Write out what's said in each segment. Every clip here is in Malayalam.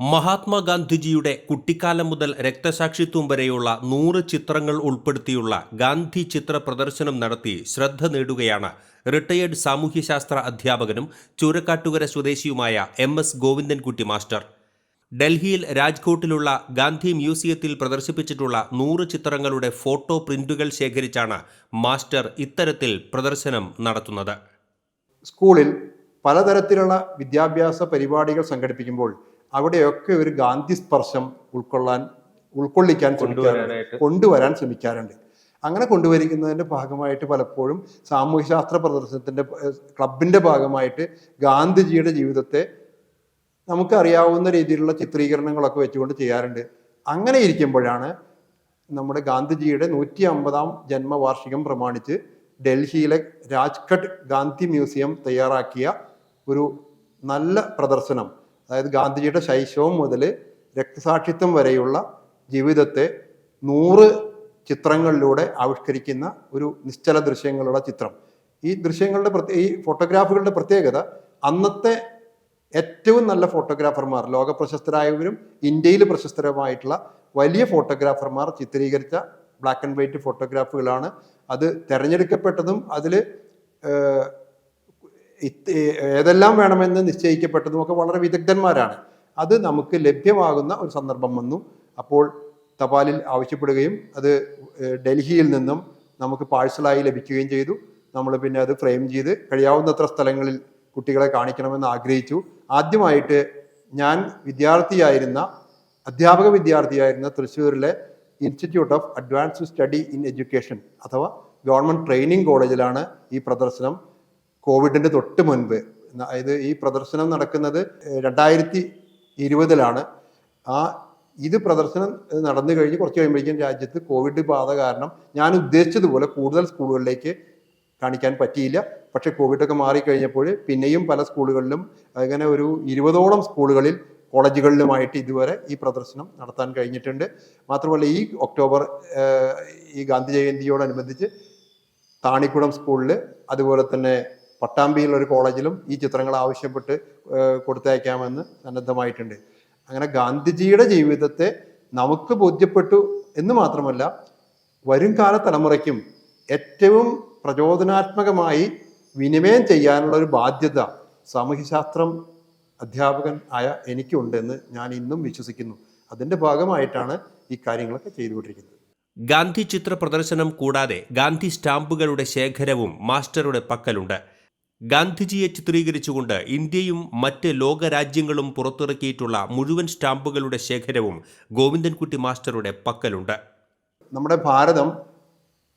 മഹാത്മാഗാന്ധിജിയുടെ കുട്ടിക്കാലം മുതൽ രക്തസാക്ഷിത്വം വരെയുള്ള നൂറ് ചിത്രങ്ങൾ ഉൾപ്പെടുത്തിയുള്ള ഗാന്ധി ചിത്ര പ്രദർശനം നടത്തി ശ്രദ്ധ നേടുകയാണ് റിട്ടയേർഡ് സാമൂഹ്യശാസ്ത്ര അധ്യാപകനും ചൂരക്കാട്ടുകര സ്വദേശിയുമായ എം എസ് ഗോവിന്ദൻകുട്ടി മാസ്റ്റർ. ഡൽഹിയിൽ രാജ്കോട്ടിലുള്ള ഗാന്ധി മ്യൂസിയത്തിൽ പ്രദർശിപ്പിച്ചിട്ടുള്ള നൂറ് ചിത്രങ്ങളുടെ ഫോട്ടോ പ്രിന്റുകൾ ശേഖരിച്ചാണ് മാസ്റ്റർ ഇത്തരത്തിൽ പ്രദർശനം നടത്തുന്നത്. സ്കൂളിൽ പലതരത്തിലുള്ള വിദ്യാഭ്യാസ പരിപാടികൾ സംഘടിപ്പിക്കുമ്പോൾ അവിടെയൊക്കെ ഒരു ഗാന്ധി സ്പർശം ഉൾക്കൊള്ളാൻ ഉൾക്കൊള്ളിക്കാൻ കൊണ്ടുവരാൻ ശ്രമിക്കാറുണ്ട്. അങ്ങനെ കൊണ്ടുവരിക്കുന്നതിന്റെ ഭാഗമായിട്ട് പലപ്പോഴും സാമൂഹ്യശാസ്ത്ര പ്രദർശനത്തിന്റെ ക്ലബിന്റെ ഭാഗമായിട്ട് ഗാന്ധിജിയുടെ ജീവിതത്തെ നമുക്കറിയാവുന്ന രീതിയിലുള്ള ചിത്രീകരണങ്ങളൊക്കെ വെച്ചുകൊണ്ട് ചെയ്യാറുണ്ട്. അങ്ങനെ ഇരിക്കുമ്പോഴാണ് നമ്മുടെ ഗാന്ധിജിയുടെ നൂറ്റി അമ്പതാം ജന്മവാർഷികം പ്രമാണിച്ച് ഡൽഹിയിലെ രാജ്ഘട്ട് ഗാന്ധി മ്യൂസിയം തയ്യാറാക്കിയ ഒരു നല്ല പ്രദർശനം അതായത് ഗാന്ധിജിയുടെ ശൈശവം മുതൽ രക്തസാക്ഷിത്വം വരെയുള്ള ജീവിതത്തെ നൂറ് ചിത്രങ്ങളിലൂടെ ആവിഷ്കരിക്കുന്ന ഒരു നിശ്ചല ദൃശ്യങ്ങളുടെ ചിത്രം. ഈ ദൃശ്യങ്ങളുടെ പ്രത്യേക ഈ ഫോട്ടോഗ്രാഫുകളുടെ പ്രത്യേകത അന്നത്തെ ഏറ്റവും നല്ല ഫോട്ടോഗ്രാഫർമാർ ലോക പ്രശസ്തരായവരും ഇന്ത്യയിൽ പ്രശസ്തരമായിട്ടുള്ള വലിയ ഫോട്ടോഗ്രാഫർമാർ ചിത്രീകരിച്ച ബ്ലാക്ക് ആൻഡ് വൈറ്റ് ഫോട്ടോഗ്രാഫുകളാണ് അത് തിരഞ്ഞെടുക്കപ്പെട്ടതും അതിൽ ഏതെല്ലാം വേണമെന്ന് നിശ്ചയിക്കപ്പെട്ടതും ഒക്കെ വളരെ വിദഗ്ധന്മാരാണ്. അത് നമുക്ക് ലഭ്യമാകുന്ന ഒരു സന്ദർഭം വന്നു. അപ്പോൾ തപാലിൽ ആവശ്യപ്പെടുകയും അത് ഡൽഹിയിൽ നിന്നും നമുക്ക് പാഴ്സലായി ലഭിക്കുകയും ചെയ്തു. നമ്മൾ പിന്നെ അത് ഫ്രെയിം ചെയ്ത് കഴിയാവുന്നത്ര സ്ഥലങ്ങളിൽ കുട്ടികളെ കാണിക്കണമെന്ന് ആഗ്രഹിച്ചു. ആദ്യമായിട്ട് ഞാൻ വിദ്യാർത്ഥിയായിരുന്ന അധ്യാപക വിദ്യാർത്ഥിയായിരുന്ന തൃശ്ശൂരിലെ institute of advanced study in education അഥവാ ഗവൺമെന്റ് ട്രെയിനിങ് കോളേജിലാണ് ഈ പ്രദർശനം കോവിഡിന്റെ തൊട്ട് മുൻപ്. അതായത് ഈ പ്രദർശനം നടക്കുന്നത് രണ്ടായിരത്തി ഇരുപതിലാണ് ആ ഇത് പ്രദർശനം നടന്നു കഴിഞ്ഞ് കുറച്ച് കഴിയുമ്പോഴേക്കും രാജ്യത്ത് കോവിഡ് ബാധ കാരണം ഞാൻ ഉദ്ദേശിച്ചതുപോലെ കൂടുതൽ സ്കൂളുകളിലേക്ക് കാണിക്കാൻ പറ്റിയില്ല. പക്ഷേ കോവിഡൊക്കെ മാറിക്കഴിഞ്ഞപ്പോൾ പിന്നെയും പല സ്കൂളുകളിലും അങ്ങനെ ഒരു ഇരുപതോളം സ്കൂളുകളിൽ കോളേജുകളിലുമായിട്ട് ഇതുവരെ ഈ പ്രദർശനം നടത്താൻ കഴിഞ്ഞിട്ടുണ്ട്. മാത്രമല്ല ഈ ഒക്ടോബർ ഈ ഗാന്ധി ജയന്തിയോടനുബന്ധിച്ച് താണിക്കുളം സ്കൂളിൽ അതുപോലെ തന്നെ പട്ടാമ്പിയിലുള്ള ഒരു കോളേജിലും ഈ ചിത്രങ്ങൾ ആവശ്യപ്പെട്ട് കൊടുത്തയക്കാമെന്ന് സന്നദ്ധമായിട്ടുണ്ട്. അങ്ങനെ ഗാന്ധിജിയുടെ ജീവിതത്തെ നമുക്ക് ബോധ്യപ്പെട്ടു എന്ന് മാത്രമല്ല വരും കാല തലമുറയ്ക്കും ഏറ്റവും പ്രചോദനാത്മകമായി വിനിമയം ചെയ്യാനുള്ള ഒരു ബാധ്യത സാമൂഹ്യശാസ്ത്രം അധ്യാപകൻ ആയ എനിക്കുണ്ടെന്ന് ഞാൻ ഇന്നും വിശ്വസിക്കുന്നു. അതിന്റെ ഭാഗമായിട്ടാണ് ഈ കാര്യങ്ങളൊക്കെ ചെയ്തുകൊണ്ടിരിക്കുന്നത്. ഗാന്ധി ചിത്ര പ്രദർശനം കൂടാതെ ഗാന്ധി സ്റ്റാമ്പുകളുടെ ശേഖരവും മാസ്റ്ററുടെ പക്കലുണ്ട്. ഗാന്ധിജിയെ ചിത്രീകരിച്ചുകൊണ്ട് ഇന്ത്യയും മറ്റ് ലോകരാജ്യങ്ങളും പുറത്തിറക്കിയിട്ടുള്ള മുഴുവൻ സ്റ്റാമ്പുകളുടെ ശേഖരവും ഗോവിന്ദൻകുട്ടി മാസ്റ്ററുടെ പക്കലുണ്ട്. നമ്മുടെ ഭാരതം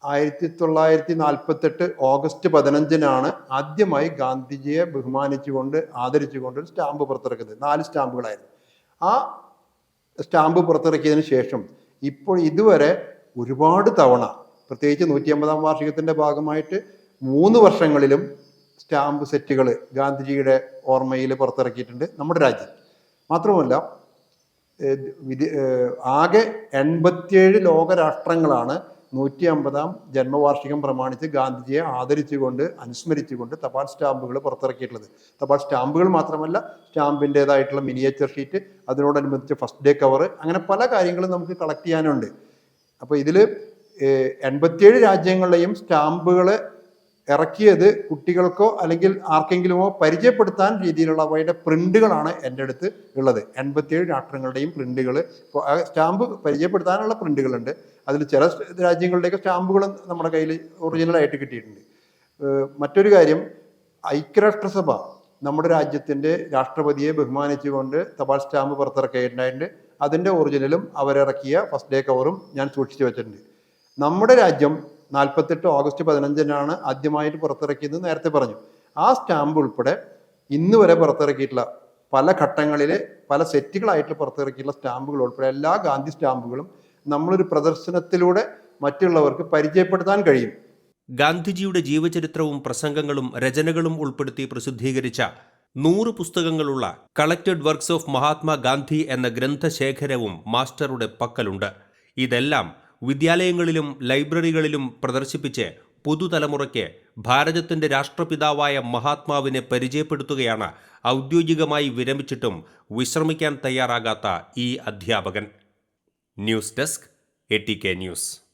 ആയിരത്തി തൊള്ളായിരത്തി നാൽപ്പത്തെട്ട് ഓഗസ്റ്റ് പതിനഞ്ചിനാണ് ആദ്യമായി ഗാന്ധിജിയെ ബഹുമാനിച്ചുകൊണ്ട് ആദരിച്ചുകൊണ്ട് ഒരു സ്റ്റാമ്പ് പുറത്തിറക്കുന്നത്. നാല് സ്റ്റാമ്പുകളായിരുന്നു. ആ സ്റ്റാമ്പ് പുറത്തിറക്കിയതിന് ശേഷം ഇപ്പോൾ ഇതുവരെ ഒരുപാട് തവണ പ്രത്യേകിച്ച് നൂറ്റി അമ്പതാം വാർഷികത്തിന്റെ ഭാഗമായിട്ട് മൂന്ന് വർഷങ്ങളിലും സ്റ്റാമ്പ് സെറ്റുകൾ ഗാന്ധിജിയുടെ ഓർമ്മയിൽ പുറത്തിറക്കിയിട്ടുണ്ട് നമ്മുടെ രാജ്യം. മാത്രമല്ല ആകെ എൺപത്തിയേഴ് ലോകരാഷ്ട്രങ്ങളാണ് നൂറ്റി അമ്പതാം ജന്മവാർഷികം പ്രമാണിച്ച് ഗാന്ധിജിയെ ആദരിച്ചുകൊണ്ട് അനുസ്മരിച്ചുകൊണ്ട് തപാൽ സ്റ്റാമ്പുകൾ പുറത്തിറക്കിയിട്ടുള്ളത്. തപാൽ സ്റ്റാമ്പുകൾ മാത്രമല്ല സ്റ്റാമ്പിന്റേതായിട്ടുള്ള മിനിയേച്ചർ ഷീറ്റ് അതിനോടനുബന്ധിച്ച് ഫസ്റ്റ് ഡേ കവർ അങ്ങനെ പല കാര്യങ്ങളും നമുക്ക് കളക്ട് ചെയ്യാനുണ്ട്. അപ്പോൾ ഇതിൽ എൺപത്തിയേഴ് രാജ്യങ്ങളിലെയും സ്റ്റാമ്പുകൾ ഇറക്കിയത് കുട്ടികൾക്കോ അല്ലെങ്കിൽ ആർക്കെങ്കിലുമോ പരിചയപ്പെടുത്താൻ രീതിയിലുള്ള അവയുടെ പ്രിന്റുകളാണ് എന്റെ അടുത്ത് ഉള്ളത്. എൺപത്തിയേഴ് രാഷ്ട്രങ്ങളുടെയും പ്രിന്റുകൾ സ്റ്റാമ്പ് പരിചയപ്പെടുത്താനുള്ള പ്രിന്റുകളുണ്ട്. അതിൽ ചില രാജ്യങ്ങളുടെയൊക്കെ സ്റ്റാമ്പുകളും നമ്മുടെ കയ്യിൽ ഒറിജിനലായിട്ട് കിട്ടിയിട്ടുണ്ട്. മറ്റൊരു കാര്യം ഐക്യരാഷ്ട്രസഭ നമ്മുടെ രാജ്യത്തിന്റെ രാഷ്ട്രപതിയെ ബഹുമാനിച്ചുകൊണ്ട് തപാൽ സ്റ്റാമ്പ് പുറത്തിറക്കിയിട്ടുണ്ടായിട്ടുണ്ട്. അതിന്റെ ഒറിജിനലും അവരിറക്കിയ ഫസ്റ്റ് ഡേ കവറും ഞാൻ സൂക്ഷിച്ചു വെച്ചിട്ടുണ്ട്. നമ്മുടെ രാജ്യം നാൽപ്പത്തെട്ട് ഓഗസ്റ്റ് പതിനഞ്ചിനാണ് ആദ്യമായിട്ട് പുറത്തിറക്കിയത് നേരത്തെ പറഞ്ഞു. ആ സ്റ്റാമ്പ് ഉൾപ്പെടെ ഇന്ന് വരെ പുറത്തിറക്കിയിട്ടുള്ള പല ഘട്ടങ്ങളിൽ പല സെറ്റുകളായിട്ട് പുറത്തിറക്കിയിട്ടുള്ള സ്റ്റാമ്പുകൾ ഉൾപ്പെടെ എല്ലാ ഗാന്ധി സ്റ്റാമ്പുകളും നമ്മളൊരു പ്രദർശനത്തിലൂടെ മറ്റുള്ളവർക്ക് പരിചയപ്പെടുത്താൻ കഴിയും. ഗാന്ധിജിയുടെ ജീവചരിത്രവും പ്രസംഗങ്ങളും രചനകളും ഉൾപ്പെടുത്തി പ്രസിദ്ധീകരിച്ച നൂറ് പുസ്തകങ്ങളുള്ള കളക്റ്റഡ് വർക്ക്സ് ഓഫ് മഹാത്മാഗാന്ധി എന്ന ഗ്രന്ഥശേഖരവും മാസ്റ്ററുടെ പക്കലുണ്ട്. ഇതെല്ലാം വിദ്യാലയങ്ങളിലും ലൈബ്രറികളിലും പ്രദർശിപ്പിച്ച് പുതുതലമുറയ്ക്ക് ഭാരതത്തിന്റെ രാഷ്ട്രപിതാവായ മഹാത്മാവിനെ പരിചയപ്പെടുത്തുകയാണ് ഔദ്യോഗികമായി വിരമിച്ചിട്ടും വിശ്രമിക്കാൻ തയ്യാറാകാത്ത ഈ അധ്യാപകൻ. News desk A T K news.